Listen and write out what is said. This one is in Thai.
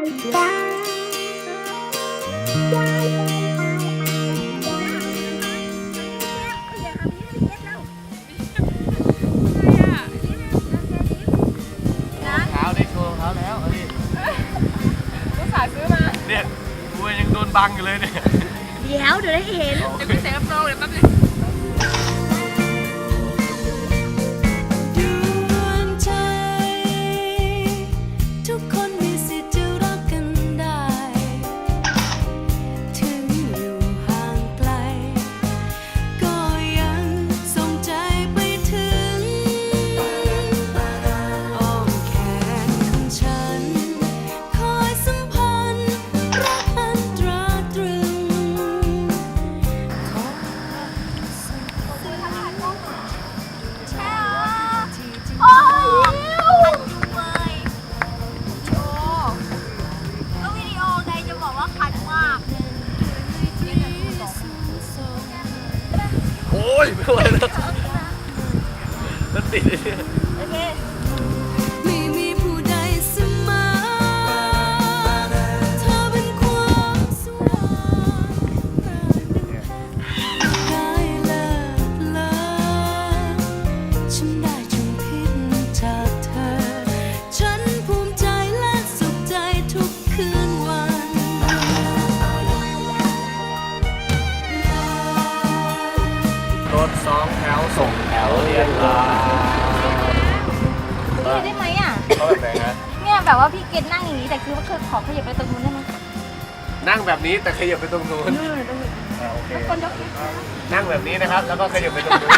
เท้าได้โชว์รองเท้าแล้วเอาดิ อุตส่าห์ซื้อมา เนี่ยกูยังโดนบังอยู่เลยเนี่ย เดี๋ยวเดี๋ยวได้เห็น เดี๋ยวไปเสียกระโปรงเดี๋ยวแป๊บนึง อ้ยไม่ไหวแล้วมันติดเนี่ยโอเค รถสองแถวส่งแถวเรียนลานี่ได้ไหมอะ เขาแบบไหนฮะเนี่ยแบบว่าพี่เกดนั่งอย่างนี้แต่คือว่าเคยขอขยับไปตรงนู้นได้ไหมนั่งแบบนี้แต่ขยับไปตรงนู้นนู่นตรงนู้นอ่าโอเค คนยกนั่งแบบนี้นะครับ แล้วก็ขยับไปตรงนู้น